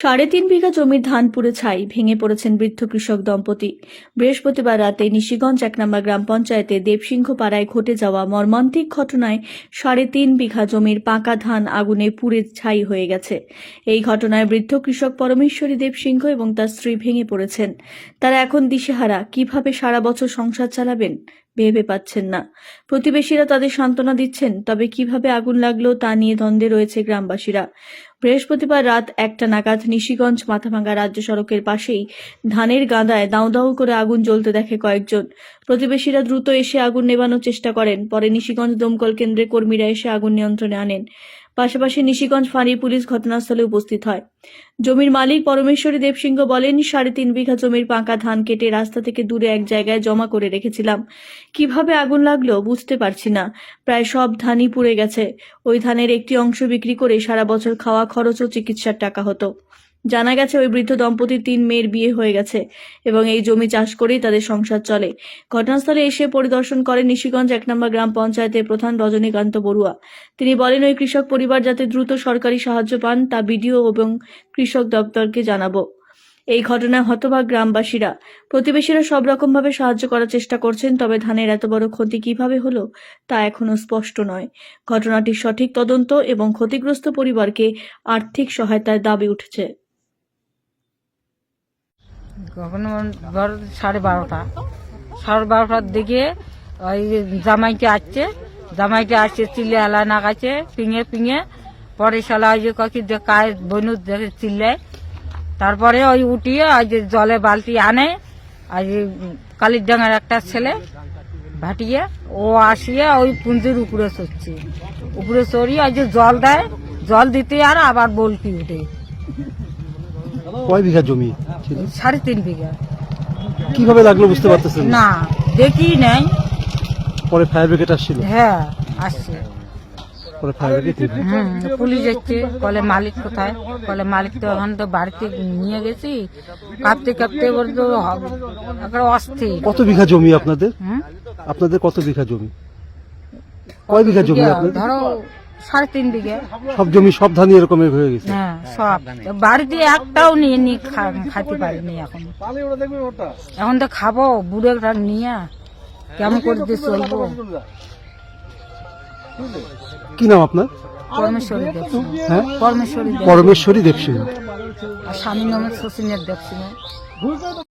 সাড়ে তিন বিঘা জমির ধান পুরে ছাই, ভেঙে পড়েছেন বৃদ্ধ কৃষক দম্পতি। বৃহস্পতিবার রাতে নিশিগঞ্জ এক নম্বর গ্রাম পঞ্চায়েতে দেবসিংহ পাড়ায় ঘটে যাওয়া মর্মান্তিক ঘটনায় সাড়ে তিন বিঘা জমির পাকা ধান আগুনে পুড়ে ছাই হয়ে গেছে। এই ঘটনায় বৃদ্ধ কৃষক পরমেশ্বরী দেবসিংহ এবং তার স্ত্রী ভেঙে পড়েছেন। তারা এখন দিশেহারা, কীভাবে সারা বছর সংসার চালাবেন ভেবে পাচ্ছেন না। প্রতিবেশীরা তাদের সান্ত্বনা দিচ্ছেন, তবে কীভাবে আগুন লাগল তা নিয়ে দ্বন্দ্বে রয়েছে গ্রামবাসীরা। বৃহস্পতিবার রাত একটা নাগাদ নিশিগঞ্জ মাথাভাঙ্গা রাজ্য সড়কের পাশেই ধানের গাঁদায় দাউ দাউ করে আগুন জ্বলতে দেখে কয়েকজন। প্রতিবেশীরা দ্রুত এসে আগুন নেবানোর চেষ্টা করেন। পরে নিশিগঞ্জ দমকল কেন্দ্রে কর্মীরা এসে আগুন নিয়ন্ত্রণে আনেন। পাশাপাশি নিশিগঞ্জ ফাঁড়ি পুলিশ ঘটনাস্থলে উপস্থিত হয়। জমির মালিক পরমেশ্বরী দেবসিংহ বলেন, সাড়ে তিন বিঘা জমির পাঁকা ধান কেটে রাস্তা থেকে দূরে এক জায়গায় জমা করে রেখেছিলাম। কীভাবে আগুন লাগল বুঝতে পারছি না। প্রায় সব ধানই পুড়ে গেছে। ওই ধানের একটি অংশ বিক্রি করে সারা বছর খাওয়া খরচ ও চিকিৎসার টাকা হতো। জানা গেছে ওই বৃদ্ধ দম্পতির তিন মেয়ের বিয়ে হয়ে গেছে এবং এই জমি চাষ করেই তাদের সংসার চলে। ঘটনাস্থলে এসে পরিদর্শন করেন নিশিগঞ্জ এক নম্বর গ্রাম পঞ্চায়েতের প্রধান রজনীকান্ত বড়ুয়া। তিনি বলেন, ওই কৃষক পরিবার যাতে দ্রুত সরকারি সাহায্য পান, তা বিডিও এবং কৃষক দপ্তরকে জানাব। এই ঘটনায় হতবাক গ্রামবাসীরা। প্রতিবেশীরা সব রকমভাবে সাহায্য করার চেষ্টা করছেন, তবে ধানের এত বড় ক্ষতি কীভাবে হলো তা এখনও স্পষ্ট নয়। ঘটনাটির সঠিক তদন্ত এবং ক্ষতিগ্রস্ত পরিবারকে আর্থিক সহায়তার দাবি উঠেছে। ধর সাড়ে বারোটা। সাড়ে বারোটার দিকে ওই জামাইকে আসছে। জামাইকে আসছে, চিল্লে আলা নাগাছে পিঙে পিঙে। পরে শালা ওই যে কাকি কায় বনু দেখে চিল্লে। তারপরে ওই উঠিয়ে ওই যে জলে বালতি আনে। আর কালির ডাঙার একটা ছেলে ভাটিয়ে, ও আসিয়ে ওই পুঞ্জির উপরে চড়ছে উপরে চড়িয়ে ওই যে জল দেয়, জল দিতে আর আবার বলতি উঠে। কয় বিঘা জমি? ছিল সাড়ে তিন বিঘা। কীভাবে লাগল বুঝতে পারতেছেন না? দেখি নাই। পরে ফায়ার ব্রিগেড আসছিল? হ্যাঁ আসছে। পরে ফায়ার ব্রিগেড হুম পুলিশ এসছে বলে মালিক কোথায়? বলে মালিক তো এখন তো বাড়িতে নিয়ে গেছি। কাঁপতে কাঁপতে তো হ- অস্থির। কত বিঘা জমি আপনাদের? হুম? আপনাদের কত বিঘা জমি? কয় বিঘা জমি আপনাদের? ধরো সাড়ে তিন বিঘে। সব জমি সব ধানই এরকমের হয়ে গেছে। হ্যাঁ সব। বাড়িতে একটাও নিয়ে নি খাইতে পারিনি এখন। এখন তো খাব বুড়ে নিয়ে কেমন করে চলবো? কি নাম আপনার? পরমেশ্বরী দেখছি হ্যাঁ? আর স্বামী নামে শচীনের দেখছি